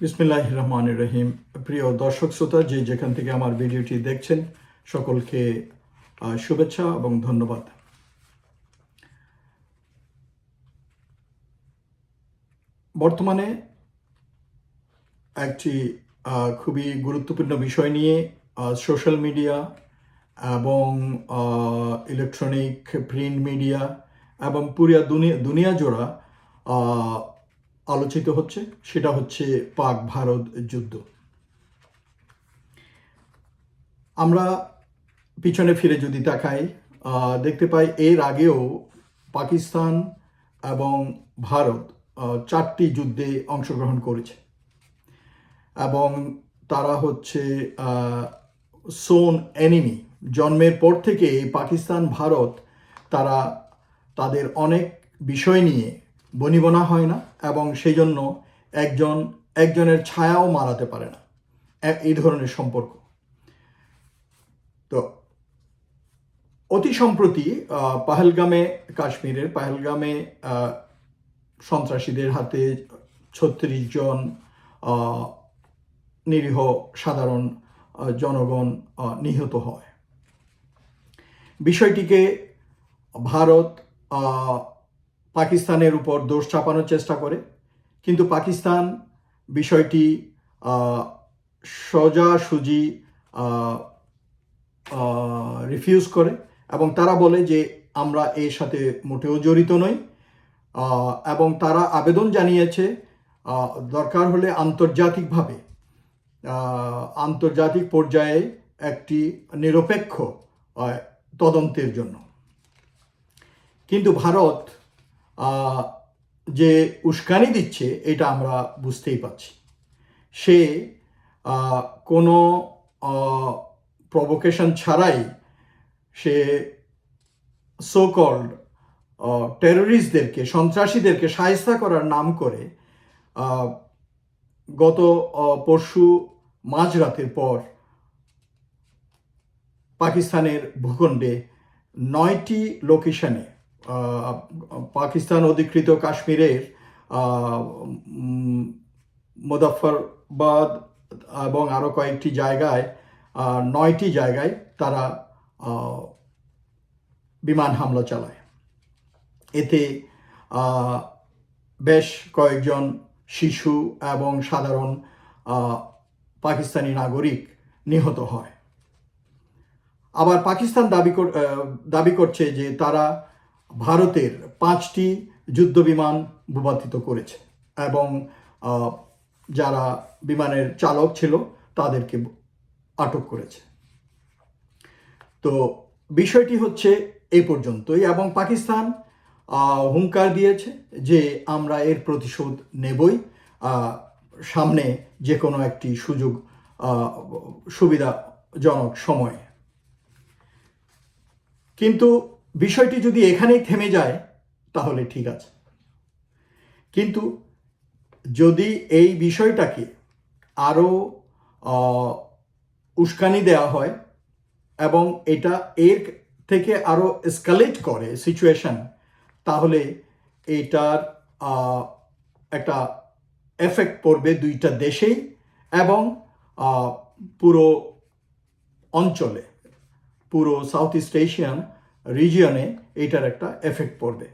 বিসমিল্লাহ রহমান রহিম প্রিয় দর্শক শ্রোতা, যে যেখান থেকে আমার ভিডিওটি দেখছেন, সকলকে শুভেচ্ছা এবং ধন্যবাদ। বর্তমানে একটি খুবই গুরুত্বপূর্ণ বিষয় নিয়ে সোশ্যাল মিডিয়া এবং ইলেকট্রনিক প্রিন্ট মিডিয়া এবং পুরিয়া দুনিয়া জোড়া আলোচিত হচ্ছে, সেটা হচ্ছে পাক ভারত যুদ্ধ। আমরা পিছনে ফিরে যদি তাকাই দেখতে পাই এর আগেও পাকিস্তান এবং ভারত চারটি যুদ্ধে অংশগ্রহণ করেছে। এবং তারা হচ্ছে সোন এনিমি। জন্মের পর থেকে পাকিস্তান, ভারত তারা তাদের অনেক বিষয় নিয়ে বনিবনা হয় না এবং সেই জন্য একজন, একজনের ছায়াও মারাতে পারে না। এই ধরনের সম্পর্ক। তো অতি সম্প্রতি পাহেলগামে কাশ্মীরের, পাহেলগামে সন্ত্রাসীদের হাতে ছত্রিশ জন নিরীহ সাধারণ জনগণ নিহত হয়। বিষয়টিকে ভারত পাকিস্তানের উপর দোষ চাপানোর চেষ্টা করে। কিন্তু পাকিস্তান বিষয়টি সোজাসুজি রিফিউজ করে এবং তারা বলে যে আমরা এর সাথে মোটেও জড়িত নই। এবং তারা আবেদন জানিয়েছে দরকার হলে আন্তর্জাতিকভাবে আন্তর্জাতিক পর্যায়ে একটি নিরপেক্ষ তদন্তের জন্য। কিন্তু ভারত যে উস্কানি দিচ্ছে, এটা আমরা বুঝতেই পারছি। সে কোনো প্রভোকেশন ছাড়াই সে সো কল্ড টেররিস্টদেরকে সন্ত্রাসীদেরকে সায়স্তা করার নাম করে গত পরশু মাঝরাতের পর পাকিস্তানের ভূখণ্ডে নয়টি লোকেশনে পাকিস্তান অধিকৃত কাশ্মীরের আহ, এবং আরও কয়েকটি জায়গায় নয়টি জায়গায় তারা বিমান হামলা চালায়। এতে বেশ কয়েকজন শিশু এবং সাধারণ পাকিস্তানি নাগরিক নিহত হয়। আবার পাকিস্তান দাবি দাবি করছে যে তারা ভারতের পাঁচটি যুদ্ধ বিমান ভূপাতিত করেছে এবং যারা বিমানের চালক ছিল তাদেরকে আটক করেছে। তো বিষয়টি হচ্ছে এই পর্যন্তই এবং পাকিস্তান হুঙ্কার দিয়েছে যে আমরা এর প্রতিশোধ নেবই। সামনে যে কোনো একটি সুযোগ সুবিধাজনক সময়ে। কিন্তু বিষয়টি যদি এখানেই থেমে যায়, তাহলে ঠিক আছে। কিন্তু যদি এই বিষয়টাকে আরও উস্কানি দেওয়া হয় এবং এটা এর থেকে আরও এসকালেট করে সিচুয়েশন তাহলে এটার একটা এফেক্ট পড়বে দুইটা দেশেই এবং পুরো অঞ্চলে, পুরো সাউথ ইস্ট এশিয়ান রিজিয়নে এইটার একটা এফেক্ট পড়বে,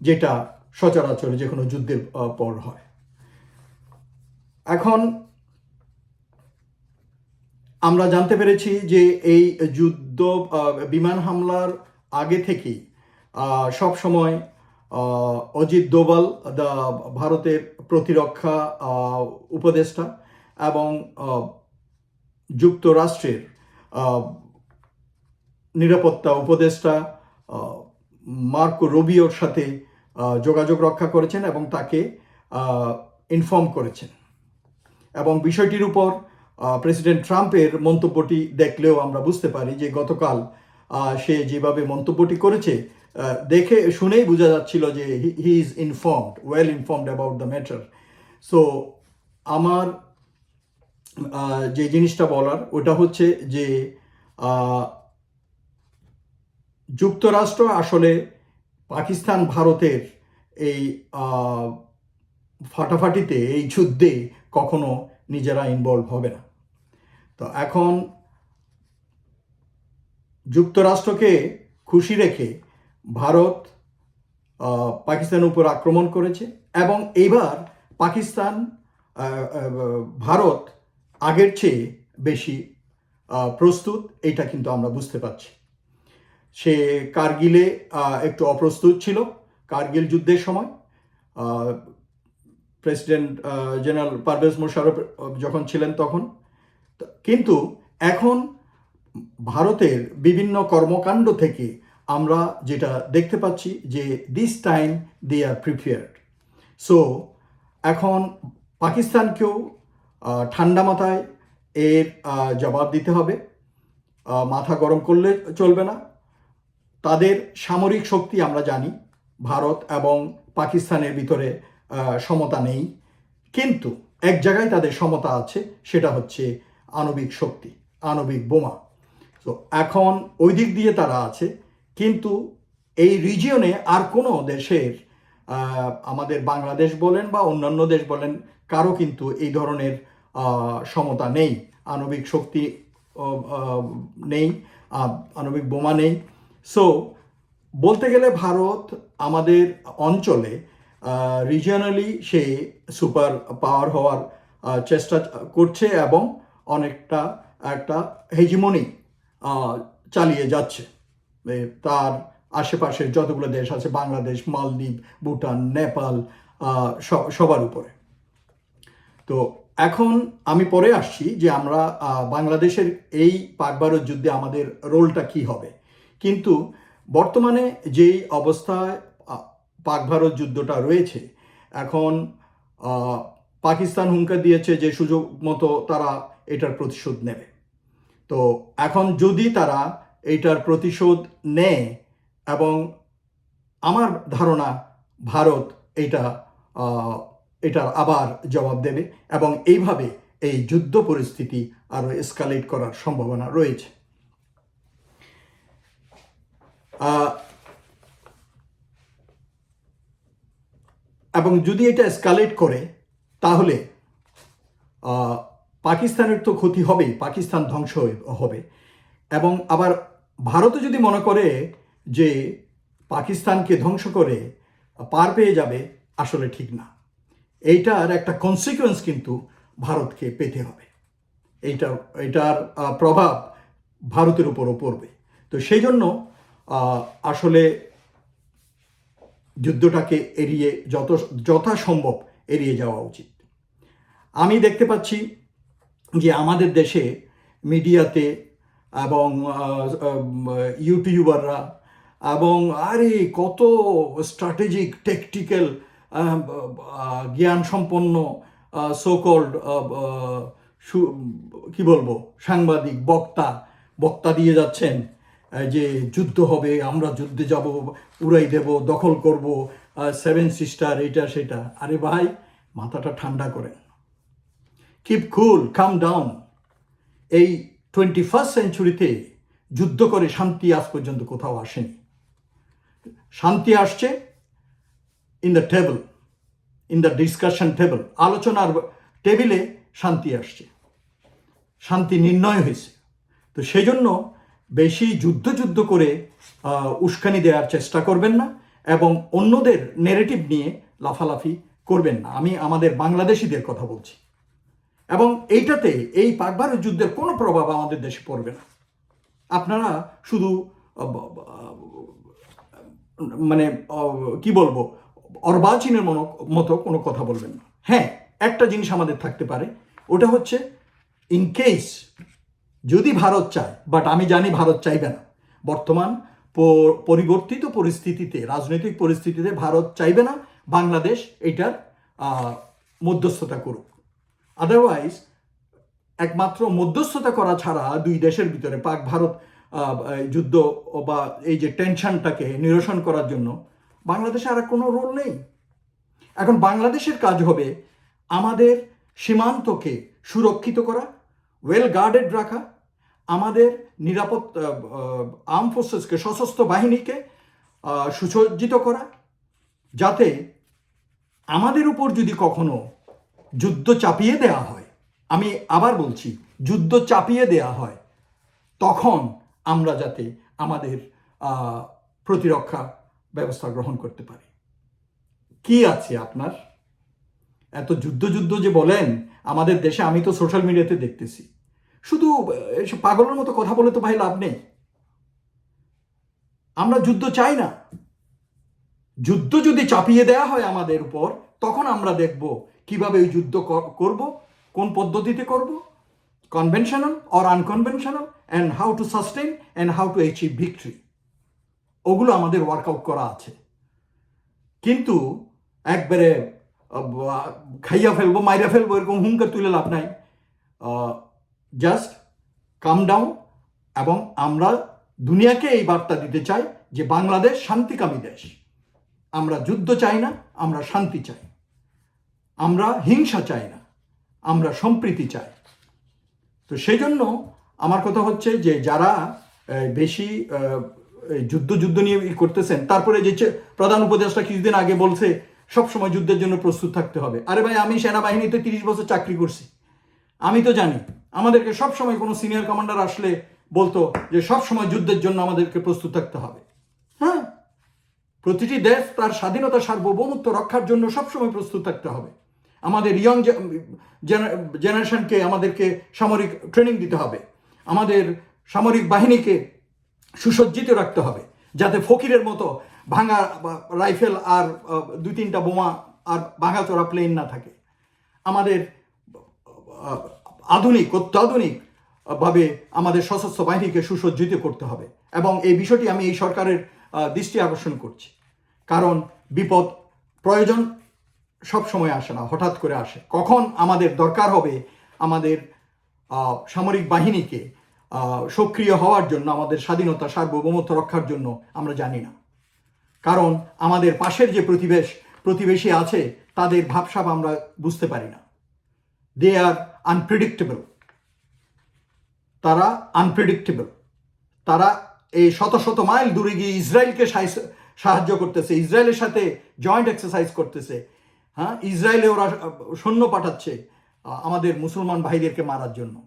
যেটা সচরাচর যে কোনো যুদ্ধের পর হয়। এখন আমরা জানতে পেরেছি যে এই যুদ্ধ বিমান হামলার আগে থেকেই সব সময় অজিত দোবাল দা, ভারতের প্রতিরক্ষা উপদেষ্টা এবং যুক্তরাষ্ট্রের নিরাপত্তা উপদেষ্টা মার্কো রুবিওর সাথে যোগাযোগ রক্ষা করেছেন এবং তাকে ইনফর্ম করেছেন। এবং বিষয়টির উপর প্রেসিডেন্ট ট্রাম্পের মন্তব্যটি দেখলেও আমরা বুঝতে পারি যে গতকাল সে যেভাবে মন্তব্যটি করেছে দেখে শুনেই বোঝা যাচ্ছিল যে he is informed well informed about the matter so আমার যে জিনিসটা বলার, ওটা হচ্ছে যে যুক্তরাষ্ট্র আসলে পাকিস্তান ভারতের এই ফাটাফাটিতে, এই যুদ্ধে কখনো নিজেরা ইনভলভ হবে না। তো এখন যুক্তরাষ্ট্রকে খুশি রেখে ভারত পাকিস্তানের উপর আক্রমণ করেছে এবং এইবার পাকিস্তান ভারত আগের চেয়ে বেশি প্রস্তুত এটা কিন্তু আমরা বুঝতে পারছি। সে কার্গিলে একটু অপ্রস্তুত ছিল কার্গিল যুদ্ধের সময়। প্রেসিডেন্ট জেনারেল পারভেজ মোশারফ যখন ছিলেন তখন। কিন্তু এখন ভারতের বিভিন্ন কর্মকাণ্ড থেকে আমরা যেটা দেখতে পাচ্ছি যে this time they are prepared so এখন পাকিস্তানকেও ঠান্ডা মাথায় এর জবাব দিতে হবে। মাথা গরম করলে চলবে না। তাদের সামরিক শক্তি আমরা জানি, ভারত এবং পাকিস্তানের ভিতরে সমতা নেই। কিন্তু এক জায়গায় তাদের সমতা আছে, সেটা হচ্ছে আণবিক শক্তি, আণবিক বোমা। তো এখন ওই দিক দিয়ে তারা আছে, কিন্তু এই রিজিয়নে আর কোনো দেশের আমাদের বাংলাদেশ বলেন বা অন্যান্য দেশ বলেন, কারও কিন্তু এই ধরনের সমতা নেই। আণবিক শক্তি নেই আণবিক বোমা নেই। সো বলতে গেলে ভারত আমাদের অঞ্চলে রিজিয়নালি সে সুপার পাওয়ার হওয়ার চেষ্টা করছে এবং অনেকটা একটা হেজিমনি চালিয়ে যাচ্ছে। তার আশেপাশের যতগুলো দেশ আছে, বাংলাদেশ, মালদ্বীপ, ভুটান, নেপাল সবার উপরে। তো এখন আমি পরে আসছি যে আমরা বাংলাদেশের এই পাক ভারত যুদ্ধে আমাদের রোলটা কি হবে। কিন্তু বর্তমানে যেই অবস্থায় পাক ভারত যুদ্ধটা রয়েছে, এখন পাকিস্তান হুঙ্কার দিয়েছে যে সুযোগ মতো তারা এটার প্রতিশোধ নেবে। তো এখন যদি তারা এইটার প্রতিশোধ নেয় এবং আমার ধারণা ভারত এটা এটার আবার জবাব দেবে এবং এইভাবে এই যুদ্ধ পরিস্থিতি আরও এসকালেট করার সম্ভাবনা রয়েছে। এবং যদি এটা এসকালেট করে, তাহলে পাকিস্তানের তো ক্ষতি হবেই, পাকিস্তান ধ্বংস হবে। এবং আবার ভারতও যদি মনে করে যে পাকিস্তানকে ধ্বংস করে পার পেয়ে যাবে, আসলে ঠিক না। এইটার একটা কনসিকুয়েন্স কিন্তু ভারতকে পেতে হবে। এইটার এটার প্রভাব ভারতের উপরও পড়বে। তো সেই জন্য আসলে যুদ্ধটাকে এড়িয়ে যত যথাসম্ভব এড়িয়ে যাওয়া উচিত। আমি দেখতে পাচ্ছি যে আমাদের দেশে মিডিয়াতে এবং ইউটিউবাররা এবং, আরে, কত স্ট্র্যাটেজিক, টেকটিক্যাল জ্ঞান সম্পন্ন সোকল্ড কি বলব, সাংবাদিক, বক্তা বক্তা দিয়ে যাচ্ছেন। যে যুদ্ধ হবে, আমরা যুদ্ধে যাব, উড়াই দেব, দখল করব সেভেন সিস্টার এটা, সেটা। আরে ভাই, মাথাটা ঠান্ডা করেন। কিপ কুল কাম ডাউন এই টোয়েন্টি ফার্স্ট সেঞ্চুরিতে যুদ্ধ করে শান্তি আজ পর্যন্ত কোথাও আসেনি। শান্তি আসছে in the table in the discussion table আলোচনার টেবিলে শান্তি আসছে। শান্তি নির্ণয় হয়েছে। তো সেই জন্য বেশি যুদ্ধ যুদ্ধ করে উস্কানি দেওয়ার চেষ্টা করবেন না এবং অন্যদের নেরেটিভ নিয়ে লাফালাফি করবেন না। আমি আমাদের বাংলাদেশিদের কথা বলছি। এবং এইটাতে এই পাক ভারত যুদ্ধের কোনো প্রভাব আমাদের দেশে পড়বে না। আপনারা শুধু মানে কি বলব, অর্বাচীনের মনো, মতো কোনো কথা বলবেন না। হ্যাঁ একটা জিনিস আমাদের থাকতে পারে, ওটা হচ্ছে ইন কেস যদি ভারত চায় বাট আমি জানি ভারত চাইবে না। বর্তমান পরিবর্তিত পরিস্থিতিতে, রাজনৈতিক পরিস্থিতিতে ভারত চাইবে না, বাংলাদেশ এটার মধ্যস্থতা করুক। আদারওয়াইজ একমাত্র মধ্যস্থতা করা ছাড়া দুই দেশের ভিতরে পাক ভারত যুদ্ধ বা এই যে টেনশনটাকে নিরসন করার জন্য বাংলাদেশে আর কোনো রোল নেই। এখন বাংলাদেশের কাজ হবে আমাদের সীমান্তকে সুরক্ষিত করা ওয়েল গার্ডেড রাখা আমাদের নিরাপদ আর্ম ফোর্সেসকে সশস্ত্র বাহিনীকে সুসজ্জিত করা, যাতে আমাদের উপর যদি কখনো যুদ্ধ চাপিয়ে দেওয়া হয়, আমি আবার বলছি, যুদ্ধ চাপিয়ে দেয়া হয়, তখন আমরা যাতে আমাদের প্রতিরক্ষা ব্যবস্থা গ্রহণ করতে পারি। কি আছে আপনার? এত যুদ্ধ যুদ্ধ যে বলেন, আমাদের দেশে আমি তো সোশ্যাল মিডিয়াতে দেখতেছি। শুধু পাগলের মতো কথা বলে তো ভাই লাভ নেই। আমরা যুদ্ধ চাই না। যুদ্ধ যদি চাপিয়ে দেয়া হয় আমাদের উপর, তখন আমরা দেখব কীভাবে ওই যুদ্ধ কর- করব, কোন পদ্ধতিতে করব conventional or unconventional and how to sustain and how to achieve victory ওগুলো আমাদের ওয়ার্কআউট করা আছে। কিন্তু একবারে খাইয়া ফেলব, মাইরা ফেলব, এরকম হুঙ্কার তুলে লাভ নাই। জাস্ট কাম ডাউন এবং আমরা দুনিয়াকে এই বার্তা দিতে চাই যে বাংলাদেশ শান্তিকামী দেশ। আমরা যুদ্ধ চাই না, আমরা শান্তি চাই। আমরা হিংসা চাই না, আমরা সম্প্রীতি চাই। তো সেই জন্য আমার কথা হচ্ছে যে যারা বেশি যুদ্ধ যুদ্ধ নিয়ে করতেছেন, তারপরে যে প্রধান উপদেষ্টা কিছুদিন আগে বলছে সব সময় যুদ্ধের জন্য প্রস্তুত থাকতে হবে। আরে ভাই, আমি সেনাবাহিনীতে তিরিশ বছর চাকরি করছি। আমি তো জানি, আমাদেরকে সব সময় কোনো সিনিয়র কমান্ডার আসলে বলতো যে সব সময় যুদ্ধের জন্য আমাদেরকে প্রস্তুত থাকতে হবে। হ্যাঁ? প্রতিটি দেশ তার স্বাধীনতা, সার্বভৌমত্ব রক্ষার জন্য সবসময় প্রস্তুত থাকতে হবে। আমাদের ইয়ং জেনারেশনকে আমাদেরকে সামরিক ট্রেনিং দিতে হবে। আমাদের সামরিক বাহিনীকে সুসজ্জিত রাখতে হবে, যাতে ফকিরের মতো ভাঙা রাইফেল আর দুই তিনটা বোমা আর ভাঙা ভাঙাচোরা প্লেন না থাকে। আমাদের আধুনিক, অত্যাধুনিক ভাবে আমাদের সশস্ত্র বাহিনীকে সুসজ্জিত করতে হবে। এবং এই বিষয়টি আমি এই সরকারের দৃষ্টি আকর্ষণ করছি। কারণ বিপদ প্রয়োজন সব সময় আসে না, হঠাৎ করে আসে। কখন আমাদের দরকার হবে আমাদের সামরিক বাহিনীকে সক্রিয় হওয়ার জন্য, আমাদের স্বাধীনতা, সার্বভৌমত্ব রক্ষার জন্য আমরা জানি না। কারণ আমাদের পাশের যে প্রতিবেশ, প্রতিবেশী আছে, তাদের ভাবসাব আমরা বুঝতে পারি না। দে আর আনপ্রেডিক্টেবল তারা আনপ্রেডিক্টেবল তারা এই শত শত মাইল দূরে গিয়ে ইসরায়েলকে সাহায্য- করতেছে, ইসরায়েলের সাথে জয়েন্ট এক্সারসাইজ করতেছে। হ্যাঁ ইসরায়েলে ওরা সৈন্য পাঠাচ্ছে আমাদের মুসলমান ভাইদেরকে মারার জন্য।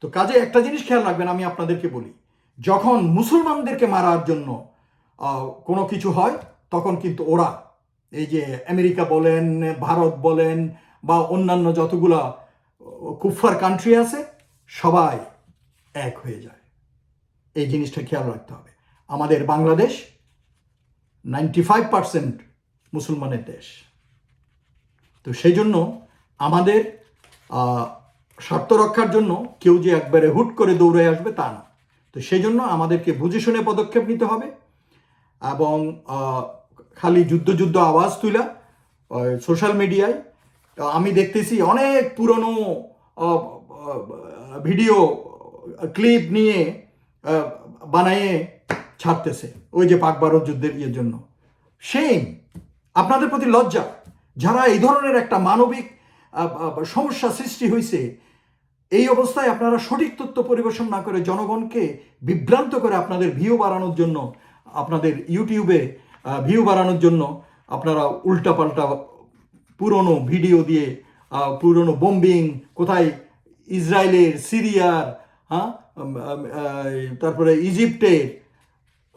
তো কাজে একটা জিনিস খেয়াল রাখবেন, আমি আপনাদেরকে বলি। যখন মুসলমানদেরকে মারার জন্য কোনো কিছু হয়, তখন কিন্তু ওরা, এই যে আমেরিকা বলেন, ভারত বলেন বা অন্যান্য যতগুলা কুফার কান্ট্রি আছে, সবাই এক হয়ে যায়। এই জিনিসটা খেয়াল রাখতে হবে। আমাদের বাংলাদেশ নাইনটি ফাইভ পার্সেন্ট মুসলমানের দেশ। তো সেই জন্য আমাদের স্বার্থ রক্ষার জন্য কেউ যে একবারে হুট করে দৌড়ে আসবে তা না। তো সেই জন্য আমাদেরকে বুঝে শুনে পদক্ষেপ নিতে হবে এবং খালি যুদ্ধ যুদ্ধ আওয়াজ তুলা সোশ্যাল মিডিয়ায় আমি দেখতেছি অনেক পুরনো ভিডিও, ক্লিপ নিয়ে বানায়ে ছাড়তেছে ওই যে পাক ভারত যুদ্ধের ইয়ের জন্য। সেই আপনাদের প্রতি লজ্জা। যারা এই ধরনের একটা মানবিক সমস্যা সৃষ্টি হয়েছে এই অবস্থায় আপনারা সঠিক তথ্য পরিবেশন না করে জনগণকে বিভ্রান্ত করে আপনাদের ভিউ বাড়ানোর জন্য, আপনাদের ইউটিউবে ভিউ বাড়ানোর জন্য আপনারা উল্টাপাল্টা পুরনো ভিডিও দিয়ে পুরনো বোম্বিং কোথায় ইসরায়েলের, সিরিয়ার হ্যাঁ তারপরে ইজিপ্টের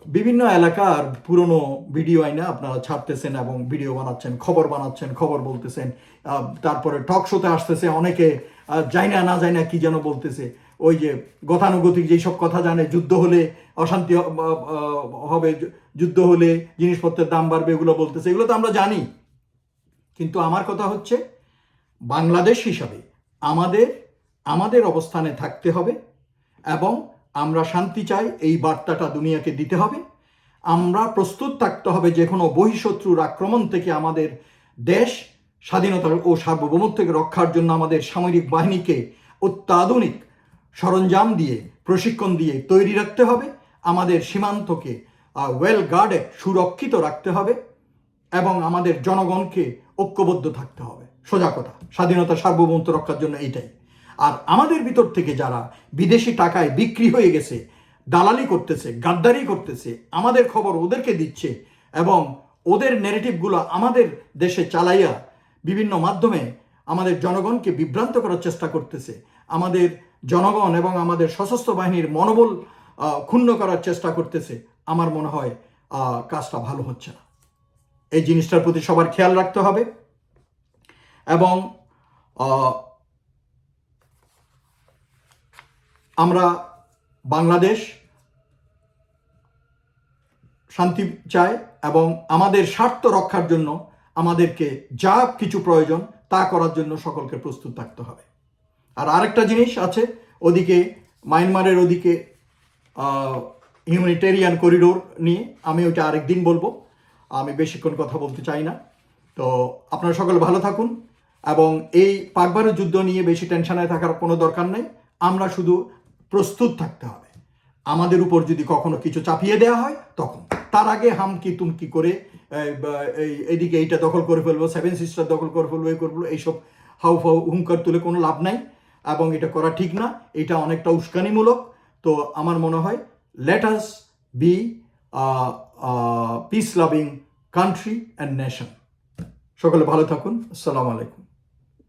বিভিন্ন এলাকার পুরনো ভিডিও আইনা আপনারা ছাড়তেছেন এবং ভিডিও বানাচ্ছেন, খবর বানাচ্ছেন, খবর বলতেছেন। তারপরে টক শোতে আসতেছে অনেকে যায় না না যায় না কি যেন বলতেছে। ওই যে গতানুগতিক যেসব কথা জানে, যুদ্ধ হলে অশান্তি হবে, যুদ্ধ হলে জিনিসপত্রের দাম বাড়বে, এগুলো বলতেছে। এগুলো তো আমরা জানি। কিন্তু আমার কথা হচ্ছে, বাংলাদেশ হিসাবে আমাদের আমাদের অবস্থানে থাকতে হবে এবং আমরা শান্তি চাই, এই বার্তাটা দুনিয়াকে দিতে হবে। আমরা প্রস্তুত থাকতে হবে যে কোনো বহিঃশত্রুর আক্রমণ থেকে আমাদের দেশ স্বাধীনতা ও সার্বভৌমত্বকে রক্ষার জন্য আমাদের সামরিক বাহিনীকে অত্যাধুনিক সরঞ্জাম দিয়ে, প্রশিক্ষণ দিয়ে তৈরি রাখতে হবে। আমাদের সীমান্তকে ওয়েল গার্ডে সুরক্ষিত রাখতে হবে। এবং আমাদের জনগণকে ঐক্যবদ্ধ থাকতে হবে। সোজা কথা, স্বাধীনতা সার্বভৌমত্ব রক্ষার জন্য এইটাই। আর আমাদের ভিতর থেকে যারা বিদেশি টাকায় বিক্রি হয়ে গেছে, দালালি করতেছে, গাদ্দারি করতেছে, আমাদের খবর ওদেরকে দিচ্ছে এবং ওদের নেরেটিভগুলো আমাদের দেশে চালাইয়া বিভিন্ন মাধ্যমে আমাদের জনগণকে বিভ্রান্ত করার চেষ্টা করতেছে, আমাদের জনগণ এবং আমাদের সশস্ত্র বাহিনীর মনোবল ক্ষুণ্ণ করার চেষ্টা করতেছে, আমার মনে হয় কাজটা ভালো হচ্ছে না। এই জিনিসটার প্রতি সবার খেয়াল রাখতে হবে এবং আমরা বাংলাদেশ শান্তি চায় এবং আমাদের স্বার্থ রক্ষার জন্য আমাদেরকে যা কিছু প্রয়োজন তা করার জন্য সকলকে প্রস্তুত থাকতে হবে। আর আরেকটা জিনিস আছে, ওদিকে মায়ানমারের ওদিকে হিউম্যানিটেরিয়ান করিডোর নিয়ে আমি ওইটা আরেকদিন বলব। আমি বেশিক্ষণ কথা বলতে চাই না। তো আপনারা সকলে ভালো থাকুন এবং এই পাকবারের যুদ্ধ নিয়ে বেশি টেনশনে থাকার কোনো দরকার নেই। আমরা শুধু প্রস্তুত থাকতে হবে। আমাদের উপর যদি কখনো কিছু চাপিয়ে দেওয়া হয় তখন। তার আগে হামকি তুমকি করে এই, বা- এই এদিকে এইটা দখল করে ফেলব সেভেন সিস্টার দখল করে ফেলব এই করব এইসব হাউ ফাউ হুঙ্কার তুলে কোনো লাভ নাই। এবং এটা করা ঠিক না। এটা অনেকটা উস্কানিমূলক। তো আমার মনে হয় let us be peace loving country and nation সকলে ভালো থাকুন। আসসালামু আলাইকুম।